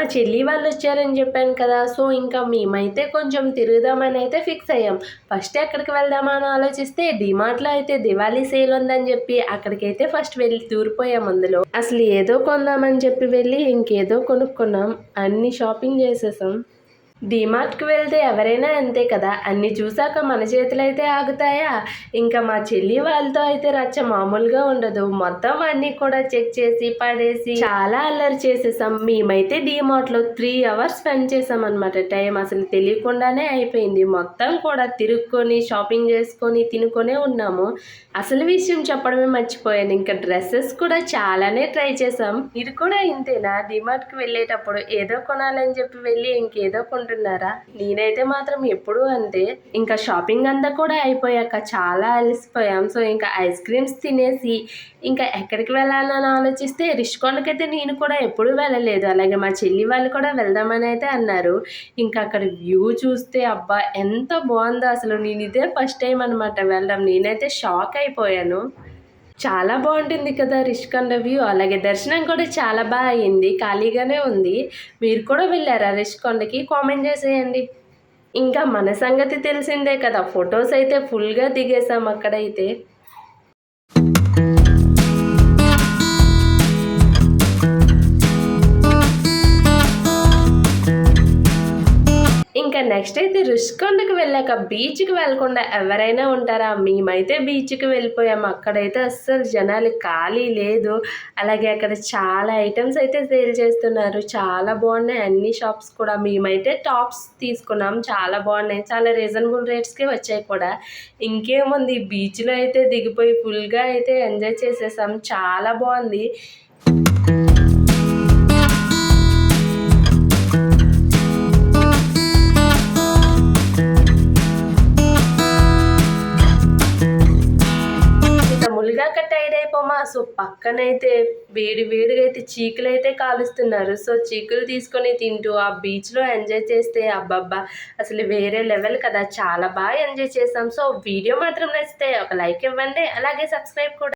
మా చెల్లి వాళ్ళు వచ్చారని చెప్పాను కదా సో ఇంకా మేమైతే కొంచెం తిరుగుదామని అయితే ఫిక్స్ అయ్యాం. ఫస్ట్ ఎక్కడికి వెళ్దామా అని ఆలోచిస్తే డిమార్ట్లో అయితే దివాళీ సేల్ ఉందని చెప్పి అక్కడికైతే ఫస్ట్ వెళ్ళి తూరిపోయాం అందులో. అసలు ఏదో కొందామని చెప్పి వెళ్ళి ఇంకేదో కొనుక్కున్నాం. అన్ని షాపింగ్ చేసేసాం. డిమార్ట్కి వెళ్తే ఎవరైనా అంతే కదా? అన్నీ చూసాక మన చేతులు అయితే ఆగుతాయా? ఇంకా మా చెల్లి వాళ్ళతో అయితే రచ్చ మామూలుగా ఉండదు. మొత్తం అన్నీ కూడా చెక్ చేసి పడేసి చాలా అల్లరి చేసేసాం. మేమైతే డిమార్ట్లో త్రీ అవర్స్ స్పెండ్ చేసాం అనమాట టైం అసలు తెలియకుండానే అయిపోయింది. మొత్తం కూడా తిరుక్కొని షాపింగ్ చేసుకొని తినుకొనే ఉన్నాము. అసలు విషయం చెప్పడమే మర్చిపోయాను. ఇంకా డ్రెస్సెస్ కూడా చాలానే ట్రై చేసాం. ఇది కూడా ఇంతేనా? డిమార్ట్కి వెళ్ళేటప్పుడు ఏదో కొనాలని చెప్పి వెళ్ళి ఇంకేదో అనుకుంటున్నారా? నేనైతే మాత్రం ఎప్పుడూ అంతే. ఇంకా షాపింగ్ అంతా కూడా అయిపోయాక చాలా అలసిపోయాం. సో ఇంకా ఐస్ క్రీమ్స్ తినేసి ఇంకా ఎక్కడికి వెళ్ళాలని ఆలోచిస్తే రిషికొండకైతే నేను కూడా ఎప్పుడూ వెళ్ళలేదు. అలాగే మా చెల్లి వాళ్ళు కూడా వెళ్దామని అయితే అన్నారు. ఇంకా అక్కడ వ్యూ చూస్తే అబ్బా ఎంత బాగుందో. అసలు నేను ఇదే ఫస్ట్ టైం అనమాట వెళ్ళడం. నేనైతే షాక్ అయిపోయాను. చాలా బాగుంటుంది కదా రిషికొండ వ్యూ అలాగే దర్శనం కూడా చాలా బాగా అయింది. ఖాళీగానే ఉంది. మీరు కూడా వెళ్ళారా రిష్కొండకి? కామెంట్ చేసేయండి. ఇంకా మన సంగతి తెలిసిందే కదా. ఫొటోస్ అయితే ఫుల్గా దిగేసాం అక్కడైతే. నెక్స్ట్ అయితే రుషికొండకు వెళ్ళాక బీచ్కి వెళ్ళకుండా ఎవరైనా ఉంటారా? మేమైతే బీచ్కి వెళ్ళిపోయాము. అక్కడైతే అస్సలు జనాలు ఖాళీ లేదు. అలాగే అక్కడ చాలా ఐటమ్స్ అయితే సేల్ చేస్తున్నారు. చాలా బాగున్నాయి. అన్ని షాప్స్ కూడా మేమైతే టాప్స్ తీసుకున్నాం. చాలా బాగున్నాయి. చాలా రీజనబుల్ రేట్స్కే వచ్చాయి కూడా. ఇంకేముంది? బీచ్లో అయితే దిగిపోయి ఫుల్గా అయితే ఎంజాయ్ చేసేసాం. చాలా బాగుంది. టైడ్ సో పక్కనైతే వేడి వేడిగా అయితే చీకులు అయితే కాలుస్తున్నారు. సో చీకులు తీసుకొని తింటూ ఆ బీచ్లో ఎంజాయ్ చేస్తే అబ్బబ్బా అసలు వేరే లెవెల్ కదా. చాలా బాగా ఎంజాయ్ చేసాం సో వీడియో మాత్రం నచ్చితే ఒక లైక్ ఇవ్వండి. అలాగే సబ్స్క్రైబ్ కూడా